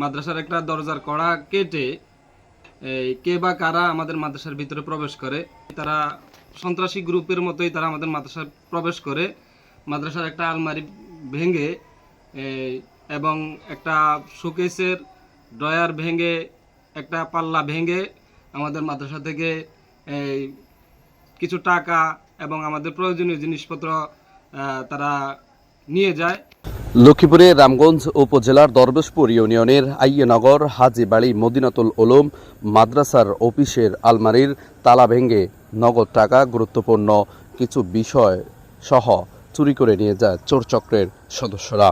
মাদ্রাসার একটা দরজার কড়া কেটে কে বা কারা আমাদের মাদ্রাসার ভিতরে প্রবেশ করে, তারা সন্ত্রাসী গ্রুপের মতোই তারা আমাদের মাদ্রাসায় প্রবেশ করে। মাদ্রাসার একটা আলমারি ভেঙে এবং একটা শোকেসের ড্রয়ার ভেঙে, একটা পাল্লা ভেঙে আমাদের মাদ্রাসা থেকে কিছু টাকা এবং আমাদের প্রয়োজনীয় জিনিসপত্র তারা নিয়ে যায়। লক্ষ্মীপুরের রামগঞ্জ উপজেলার দরবেশপুর ইউনিয়নের আইয়নগর, হাজিবাড়ি, মদিনাতুল ওলুম মাদ্রাসার অফিসের আলমারির তালা ভেঙে নগদ টাকা গুরুত্বপূর্ণ কিছু বিষয় সহ চুরি করে নিয়ে যায় চোরচক্রের সদস্যরা।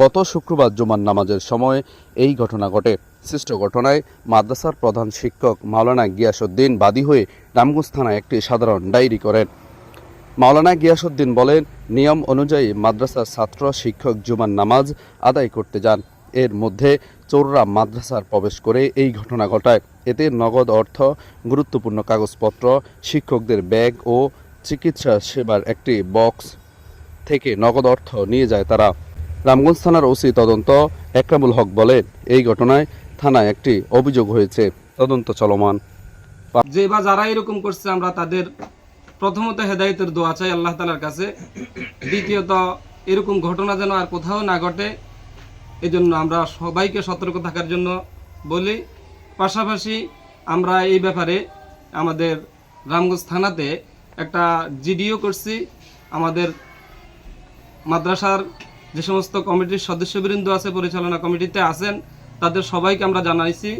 গত শুক্রবার জুমার নামাজের সময় এই ঘটনা ঘটে। সৃষ্ট ঘটনায় মাদ্রাসার প্রধান শিক্ষক মাওলানা গিয়াসউদ্দিন বাদী হয়ে রামগঞ্জ থানায় একটি সাধারণ ডায়েরি করেন। মাওলানা গিয়াসুদ্দিন বলেন, নিয়ম অনুযায়ী মাদ্রাসার ছাত্র, শিক্ষক জুমার নামাজ আদায় করতে যান। এর মধ্যে চোররা মাদ্রাসার প্রবেশ করে এই ঘটনা ঘটায়। এতে নগদ অর্থ, গুরুত্বপূর্ণ কাগজপত্র, শিক্ষকদের ব্যাগ ও চিকিৎসা সেবার একটি বক্স থেকে নগদ অর্থ নিয়ে যায় তারা। রামগঞ্জ থানার ওসি তদন্ত, একরামুল হক বলেন, এই ঘটনায় থানায় একটি অভিযোগ হয়েছে। তদন্ত চলমান। যে বা যারা এরকম করছে, আমরা তাদের প্রথমত হেদায়েতের দোয়া চাই আল্লাহ তালার কাছে। দ্বিতীয়ত, এরকম ঘটনা যেন আর কোথাও না ঘটে, এজন্য আমরা সবাইকে সতর্ক থাকার জন্য বলি। পাশাপাশি আমরা এই ব্যাপারে আমাদের রামগঞ্জ থানাতে একটা জিডিও করছি। আমাদের মাদ্রাসার যে সমস্ত কমিটির সদস্যবৃন্দ আছে, পরিচালনা কমিটিতে আছেন, তাদের সবাইকে আমরা জানাইছি।